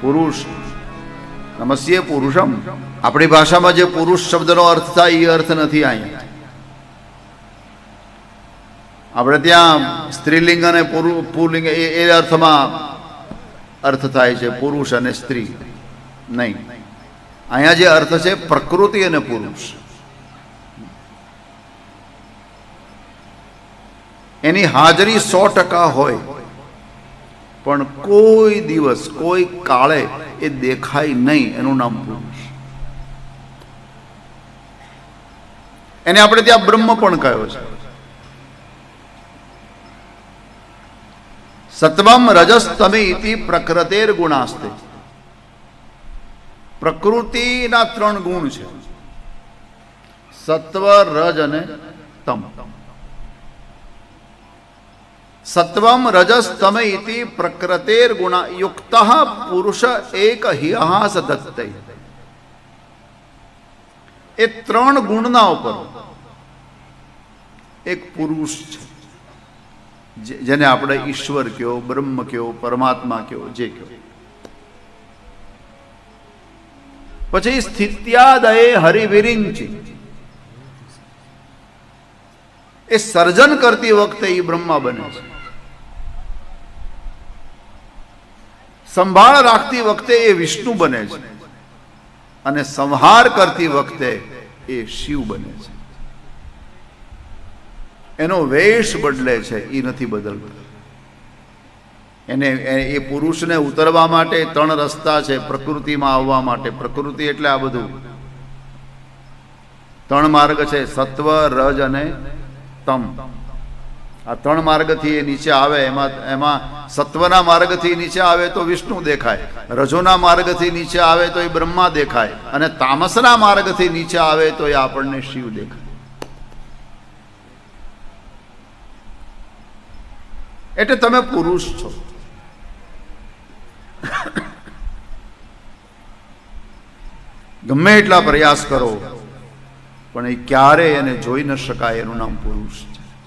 પુરુષ. નમસ્ય પુરુષમ. આપણી ભાષામાં જે પુરુષ શબ્દનો અર્થ થાય એ અર્થ નથી અહીંયા. આપણે ત્યાં સ્ત્રીલિંગ અને પુરુષ પુલ્લિંગ એ એ અર્થમાં અર્થ થાય છે પુરુષ અને સ્ત્રી. નહીં. અહીંયા જે અર્થ છે પ્રકૃતિ અને પુરુષ. એની હાજરી સો ટકા હોય. પણ કોઈ દિવસ, કોઈ કાળે એ દેખાય નહીં, એનું નામ પુરુષ એને આપણે ત્યાં બ્રહ્મ પણ કહ્યો છે. સત્વમ રજસ્તમે ઇતિ પ્રકૃતેર ગુણાસ્તે. પ્રકૃતિના ત્રણ ગુણ છે. સત્વ, રજ અને તમ. સત્વમ રજસ તમ ઇતિ પ્રકૃતેર ગુણા યુક્ત પુરુષ એક હિહાસ દત્તે એ ત્રણ ગુણના ઉપર એક પુરુષ છે જે- જેને આપણે ઈશ્વર કયો બ્રહ્મ કયો પરમાત્મા કયો જે કયો પછી સ્થિત્યાદયે હરિવિરિંચી એ સર્જન કરતી વખતે એ બ્રહ્મા બને છે સંભાળ રાખતી વખતે એ વિષ્ણુ બને છે. અને સંહાર કરતી વખતે એ શિવ બને છે. એનો વેશ બદલે છે એ નથી બદલતો. એને એ- પુરુષને ઉતરવા માટે ત્રણ રસ્તા છે, પ્રકૃતિમાં આવવા માટે. પ્રકૃતિ એટલે આ બધું. ત્રણ માર્ગ છે, સત્વ, રજ અને તમ. આ ત્રણ માર્ગથી એ નીચે આવે, એમાં એમાં સત્વના માર્ગથી નીચે આવે તો વિષ્ણુ દેખાય, રજોના માર્ગથી નીચે આવે તો એ બ્રહ્મા દેખાય, અને તામસના માર્ગથી નીચે આવે તો એ આપણને શિવ દેખાય. એટલે તમે પુરુષ છો. ગમે એટલા પ્રયાસ કરો, પણ એ ક્યારે એને જોઈ ન શકાય એનું નામ પુરુષ છે.